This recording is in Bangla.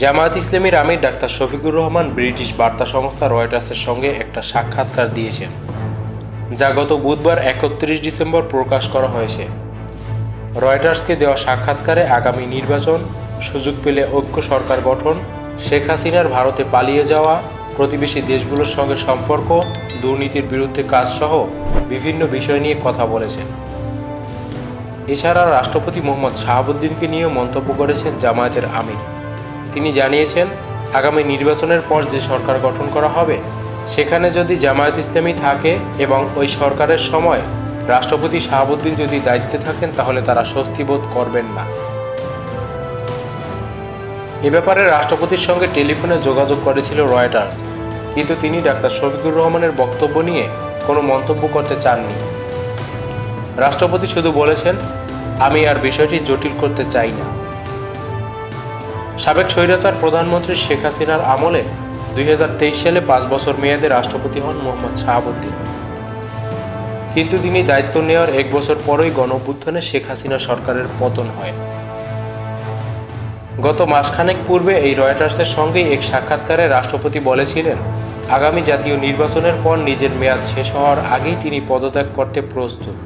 জামায়াত ইসলামীর আমির ডাক্তার শফিকুর রহমান ব্রিটিশ বার্তা সংস্থা রয়টার্সের সঙ্গে একটা সাক্ষাৎকার দিয়েছেন, যা গত বুধবার একত্রিশ ডিসেম্বর প্রকাশ করা হয়েছে। রয়টার্সকে দেওয়া সাক্ষাৎকারে আগামী নির্বাচন, সুযোগ পেলে ঐক্য সরকার গঠন, শেখ হাসিনার ভারতে পালিয়ে যাওয়া, প্রতিবেশী দেশগুলোর সঙ্গে সম্পর্ক, দুর্নীতির বিরুদ্ধে কাজসহ বিভিন্ন বিষয় নিয়ে কথা বলেছেন। এছাড়া রাষ্ট্রপতি মোহাম্মদ শাহাবুদ্দিনকে নিয়েও মন্তব্য করেছেন জামায়াতের আমির। তিনি জানিয়েছেন, আগামী নির্বাচনের পর যে সরকার গঠন করা হবে, সেখানে যদি জামায়াত ইসলামী থাকে এবং ওই সরকারের সময় রাষ্ট্রপতি শাহাবুদ্দিন যদি দায়িত্বে থাকেন, তাহলে তারা স্বস্তি বোধ করবেন না। এ ব্যাপারে রাষ্ট্রপতির সঙ্গে টেলিফোনে যোগাযোগ করেছিল রয়টার্স, কিন্তু তিনি ডাক্তার শফিকুর রহমানের বক্তব্য নিয়ে কোনো মন্তব্য করতে চাননি। রাষ্ট্রপতি শুধু বলেছেন, আমি আর বিষয়টি জটিল করতে চাই না। সাবেক স্বৈরাচার প্রধানমন্ত্রী শেখ হাসিনার আমলে দুই হাজার তেইশ সালে পাঁচ বছর মেয়াদে রাষ্ট্রপতি হন মোহাম্মদ শাহাবুদ্দিন। কিন্তু তিনি দায়িত্ব নেওয়ার এক বছর পরই গণঅভ্যুত্থানে শেখ হাসিনা সরকারের পতন হয়। গত মাসখানেক পূর্বে এই রয়টার্সের সঙ্গেই এক সাক্ষাৎকারে রাষ্ট্রপতি বলেছিলেন, আগামী জাতীয় নির্বাচনের পর নিজের মেয়াদ শেষ হওয়ার আগেই তিনি পদত্যাগ করতে প্রস্তুত।